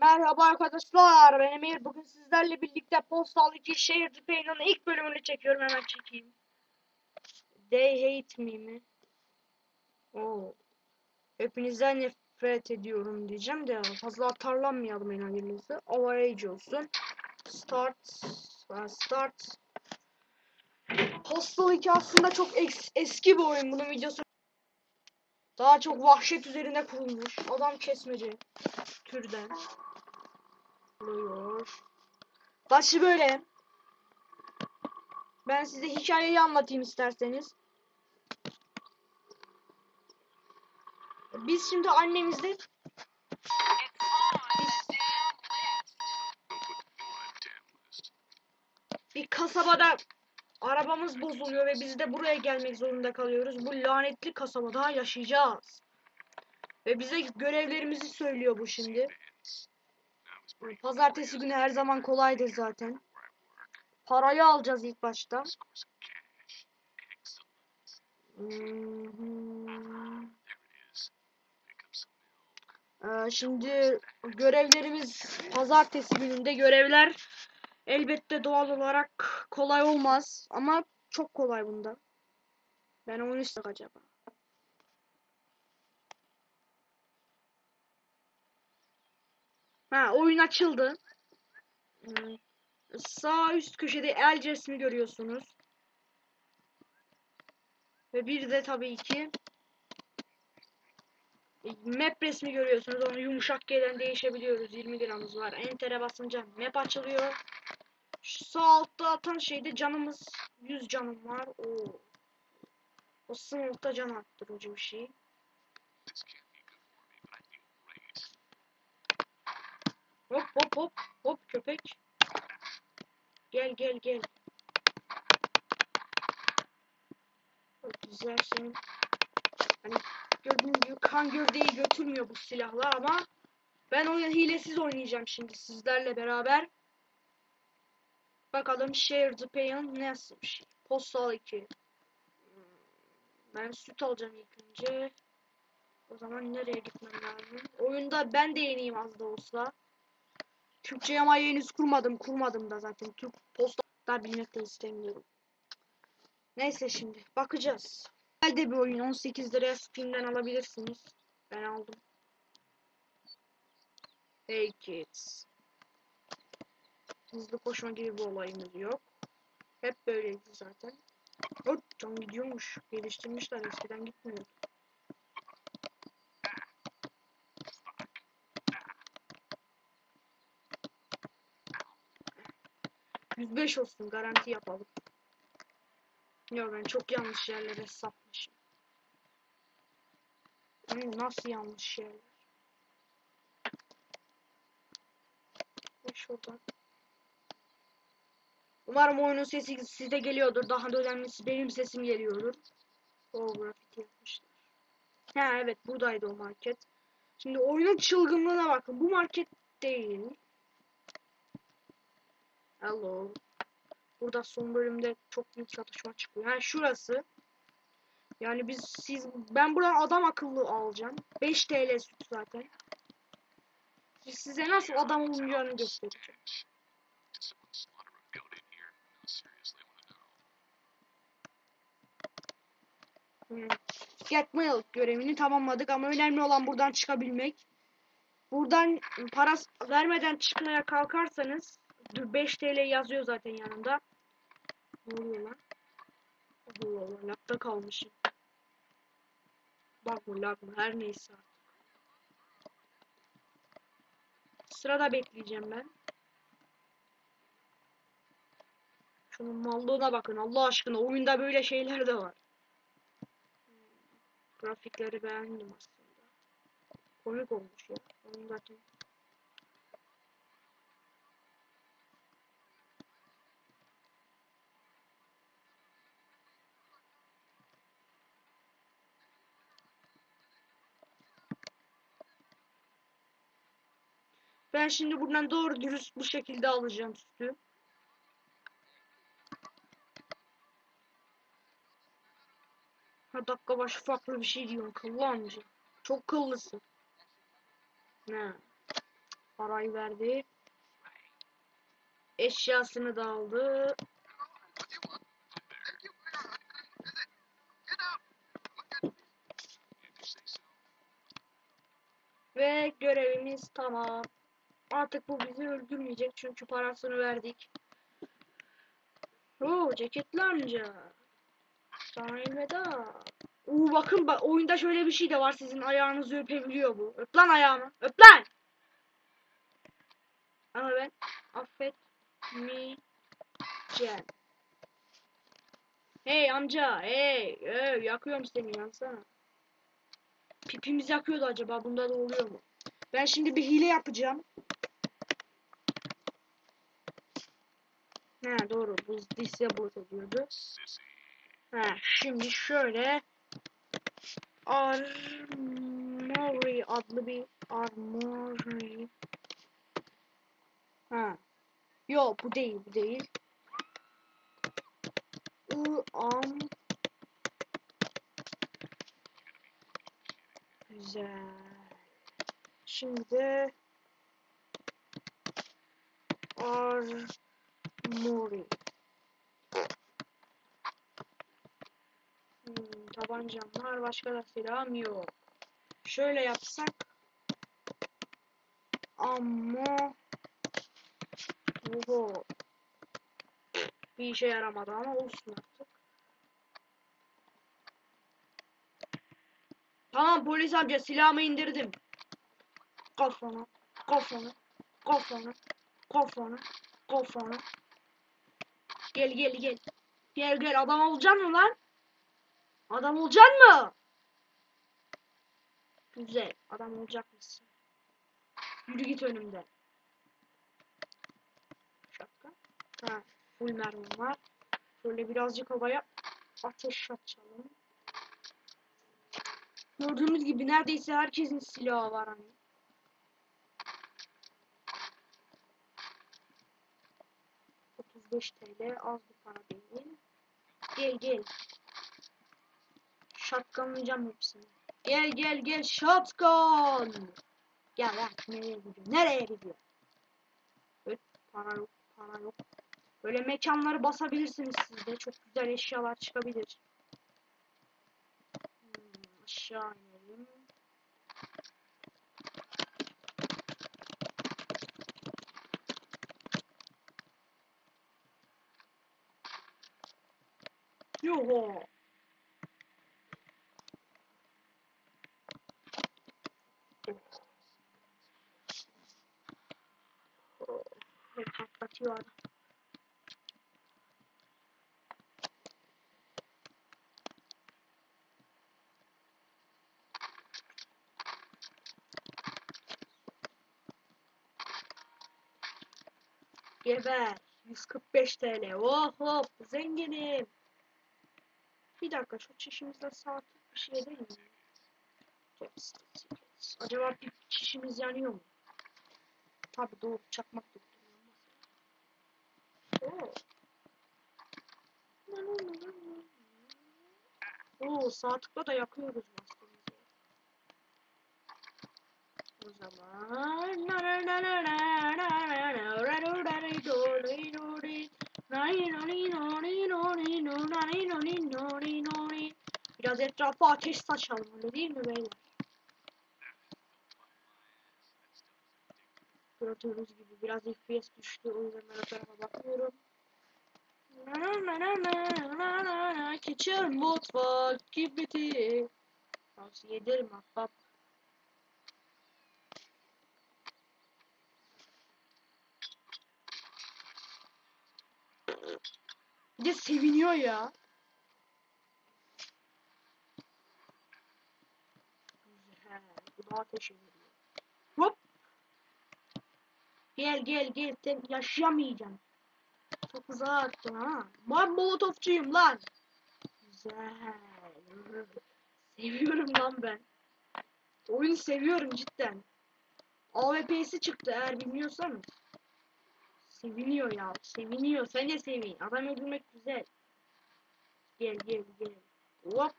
Merhaba arkadaşlar, ben Emir. Bugün sizlerle birlikte Postal 2 Şehir Payne'ın ilk bölümünü çekiyorum. Hemen çekeyim. They hate me mi? Oo. Hepinizden nefret ediyorum diyeceğim de fazla atarlanmayalım en hayırlısı. Average olsun. Start. Start. Postal 2 aslında çok eski bir oyun. Bunun videosu daha çok vahşet üzerine kurulmuş. Adam kesmece türden oluyor. Başı böyle. Ben size hikayeyi anlatayım isterseniz. Biz şimdi annemizle bir kasabada arabamız bozuluyor ve biz de buraya gelmek zorunda kalıyoruz. Bu lanetli kasabada yaşayacağız. Ve bize görevlerimizi söylüyor bu şimdi. Pazartesi günü her zaman kolaydır zaten. Parayı alacağız ilk başta. Ee, şimdi görevlerimiz pazartesi gününde görevler elbette doğal olarak kolay olmaz ama çok kolay bunda. Ben onu istek acaba. Ha oyun açıldı. Hmm. Sağ üst köşede el resmi görüyorsunuz. Ve bir de tabii ki map resmi görüyorsunuz. Onu yumuşak gelen değişebiliyoruz. 20 gramımız var. Enter'e basınca map açılıyor. Şu sağ altta atan şeyde canımız 100 canım var. Oo. O sınıfta can arttırıcı bir şey. Hop hop hop hop köpek. Gel gel gel. Güzel senin. Hani gördüğünüz gibi kan gövdeyi götürmüyor bu silahlar ama ben oyun hilesiz oynayacağım şimdi sizlerle beraber. Bakalım Share the Pain nasıl bir şey. Postal 2. Hmm, Ben süt alacağım ilk önce. O zaman nereye gitmem lazım? Oyunda ben de yeniyim az da olsa. Türkçe ama henüz kurmadım. Kurmadım da zaten. Türk posta bilmek de istemiyorum. Neyse şimdi bakacağız. Güzel de bir oyun. 18 liraya Steam'den alabilirsiniz. Ben aldım. Hey kids. Hızlı koşma gibi bir olayımız yok. Hep böyleydi zaten. Hop can gidiyormuş. Geliştirmişler eskiden gitmiyor. %5 olsun garanti yapalım. Yok ben çok yanlış yerlere sapmışım. Nasıl yanlış yerler? Şuradan. Umarım oyunun sesi size geliyordur. Daha da önemlisi benim sesim geliyordur. O grafiti yapmışlar. Ha evet buradaydı o market. Şimdi oyunun çılgınlığına bakın. Bu market değil. Hello. Burada son bölümde çok büyük çatışma çıkıyor. Ha şurası. Yani biz siz ben buradan adam akıllı alacağım. 5 TL süt zaten. Size nasıl adam olunacağını göstereceğim. Hmm. Get milk görevini tamamladık ama önemli olan buradan çıkabilmek. Buradan para vermeden çıkmaya kalkarsanız 5 TL yazıyor zaten yanında. Ne oluyor lan? Allah Allah lagda kalmışım. Bak mı lag mı her neyse. Sırada bekleyeceğim ben. Şunun mallığına bakın Allah aşkına oyunda böyle şeyler de var. Grafikleri beğendim aslında. Komik olmuş ya. Oyun zaten. Ben şimdi buradan doğru dürüst bu şekilde alacağım sütü. Ha dakika başı farklı bir şey diyorsun kıllı. Çok kıllısın. Ne? Parayı verdi. Eşyasını da aldı. Ve görevimiz tamam. Artık bu bizi öldürmeyecek çünkü parasını verdik. Oo ceketli amca. Sana elveda. Oo bakın bak oyunda şöyle bir şey de var sizin ayağınızı öpebiliyor bu. Öp lan ayağımı. Öp lan. Ama ben affetmeyeceğim. Hey amca hey, hey yakıyorum seni yansana. Pipimiz yakıyordu acaba bunda da oluyor mu? Ben şimdi bir hile yapacağım. Ha doğru. Bu disable ediyordu. Ha şimdi şöyle. Armory adlı bir Armory. Ha. Yo bu değil bu değil. I am Güzel Şimdi Armory Hmm, tabancam var. Başka da silahım yok. Şöyle yapsak. Ama Oho. Bir işe yaramadı ama olsun artık. Tamam polis amca silahımı indirdim. Kafana, kafana, kafana, kafana, kafana. Gel gel gel. Gel gel adam olacaksın mı lan? Adam olacaksın mı? Güzel. Adam olacak mısın? Yürü git önümden. Şapka. Ha, full mermim var. Şöyle birazcık havaya ateş açalım. Gördüğünüz gibi neredeyse herkesin silahı var hani. TL az bir para değil. Gel gel. Şatkanlayacağım hepsini. Gel gel gel şatkan. Gel lan nereye gidiyor? Nereye gidiyor? Evet, para yok para yok. Böyle mekanları basabilirsiniz siz de. Çok güzel eşyalar çıkabilir. Hmm, aşağı Böyle patlatıyor. Geber. 145 TL. Oh hop zenginim. Bir dakika şu çişimizde saat bir şey değil mi? Acaba bir çişimiz yanıyor mu? Tabi doğru çakmak da Oo. Oo sağ tıkla da yakıyoruz maskemizi. O zaman Biraz etrafa ateş saçalım öyle değil mi beyler? Gördüğünüz gibi biraz FPS düştü o yüzden ben o tarafa bakmıyorum. Kitchen mutfak kibiti. Tavsiye ederim ahbap. Bir de seviniyor ya. Güzel. Bu da ateş. Hop. Gel gel gel sen yaşayamayacaksın. Çok uzağa attın ha. Ben molotofçuyum lan. Güzel. Seviyorum lan ben. Oyunu seviyorum cidden. AWP'si çıktı eğer bilmiyorsanız. Seviniyor ya. Seviniyor. Sen de sevin. Adam öldürmek güzel. Gel gel gel. Hop.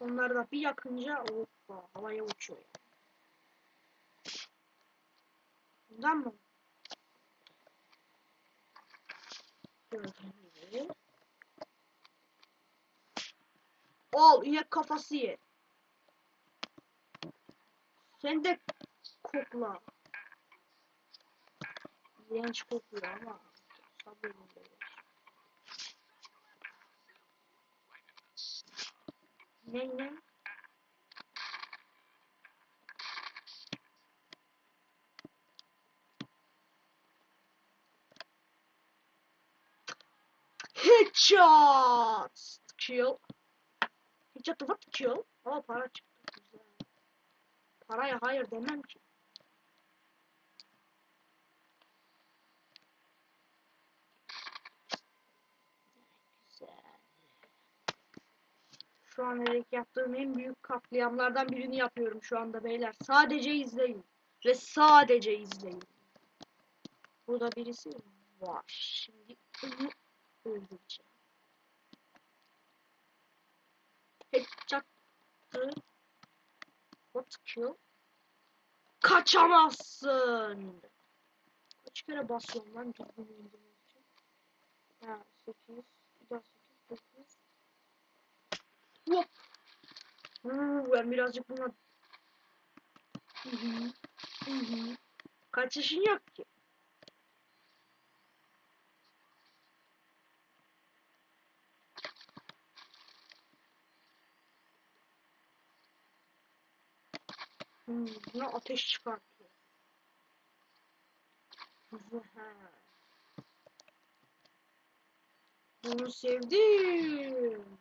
Onlar da bir yakınca hoppa havaya uçuyor. Bundan mı? Al inek kafası ye. Sen de kokla. İğrenç kokuyor ama böyle. Ne ne? Headshot! Kill. Headshot what kill? Aa para çıktı. Güzel. Paraya hayır demem ki. Şu an direkt yaptığım en büyük katliamlardan birini yapıyorum şu anda beyler. Sadece izleyin. Ve sadece izleyin. Burada birisi var. Şimdi öldüreceğim. Headshot. What kill? Kaçamazsın. Kaç kere basıyorum lan düzgün indirmek için? Ha 8, bir daha 8, 9. Hop. Huu, ben birazcık buna... Hı hı. Hı hı. Kaçışın yok ki. Hmm, buna ateş çıkartıyor. Bunu sevdim.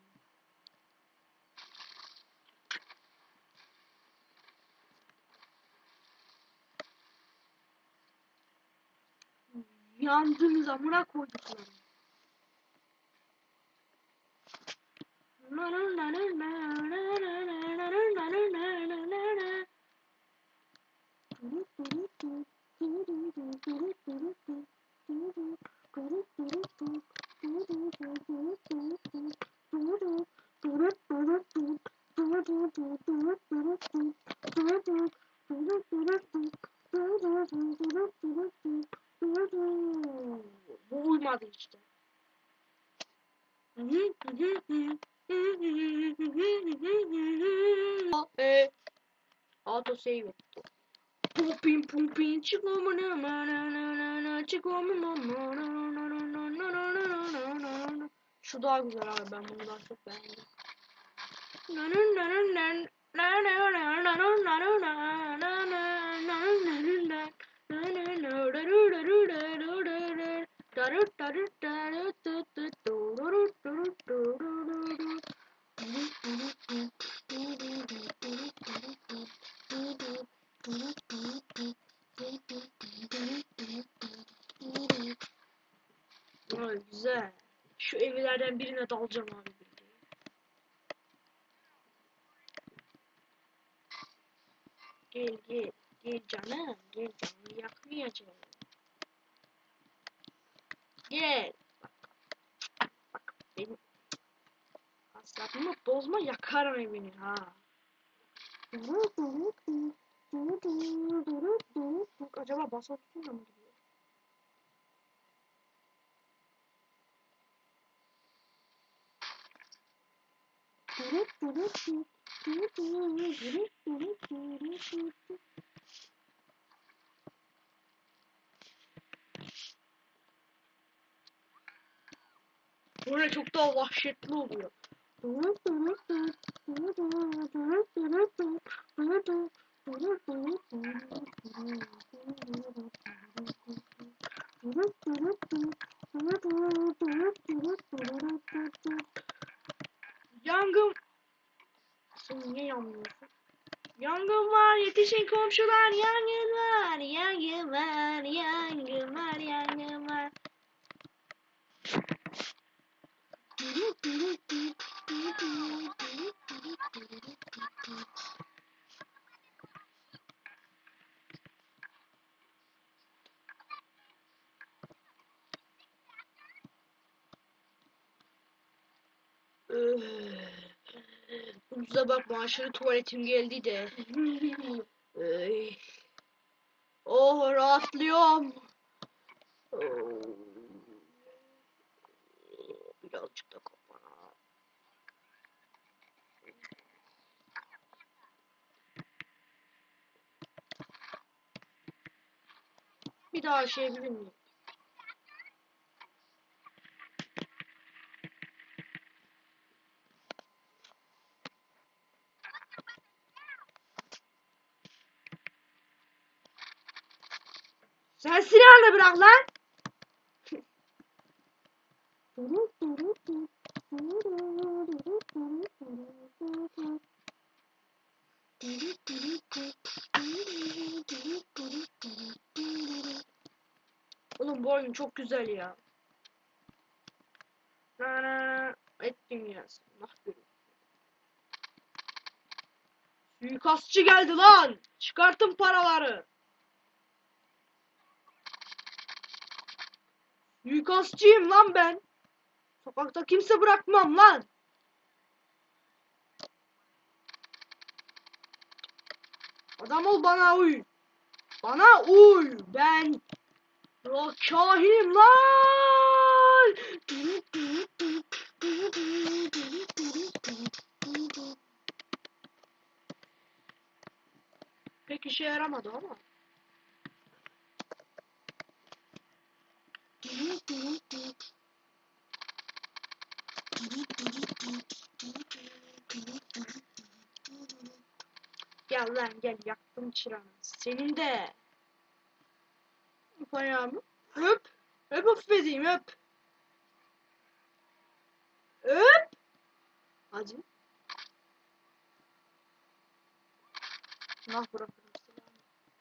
Yandınız amına koyduklarım. Bu uymadı işte. Auto save etti. Pumpin pumpin çıkoma na na na na na na na na na na na na na na na na Şu daha güzel abi ben bunu daha çok beğendim. Evlerden birine dalacağım abi. billahi. Gel gel. Gel canım. Gel canım. Yakmayacağım. Gel. Bak. Bak benim. Asabımı bozma yakarım evini ha. Acaba basa tutunca mı gidiyor? Böyle çok daha vahşetli oluyor. yetişin komşular yangın var yangın var yangın var yangın var. Ucuza bakma aşırı tuvaletim geldi de. Ey. Oh rahatlıyorum. Oh. Birazcık da kafana. Bir daha aşabilir miyim? Sen silahını bırak lan. Oğlum bu oyun çok güzel ya. Et dünyası. Görüyorum. Suikastçı geldi lan. Çıkartın paraları. Suikastçıyım lan ben. Sokakta kimse bırakmam lan. Adam ol bana uy. Bana uy. Ben Rock kahinim lan. Pek işe yaramadı ama. Gel lan gel yaktım çırağını. Senin de. Öp ayağımı. Öp. Öp affedeyim öp. Öp. Hadi. Nah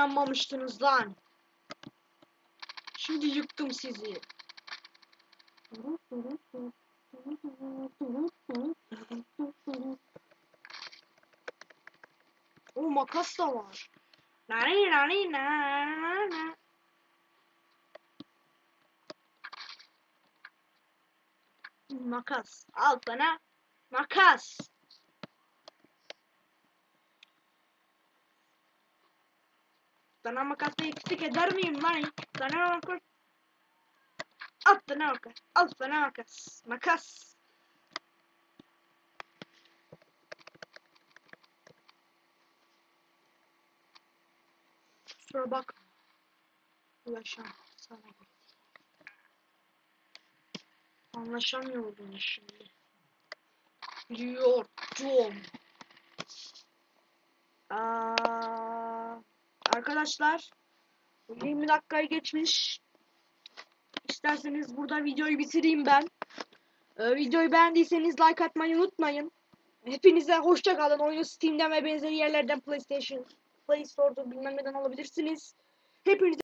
inanmamıştınız lan. Şimdi yıktım sizi. O makas da var. Nani nani na na. Makas. Al sana. Makas. Sana makasla eksik eder miyim lan? Sana makas. Al sana makas. Al sana makas. Makas. Kusura bakma. Ulaşam sana. Anlaşamıyordun şimdi. Biliyordum. Aa, arkadaşlar 20 dakikayı geçmiş. İsterseniz burada videoyu bitireyim ben. Ee, videoyu beğendiyseniz like atmayı unutmayın. Hepinize hoşça kalın. Oyunu Steam'den ve benzeri yerlerden PlayStation, Play Store'da bilmem neden alabilirsiniz. Hepinize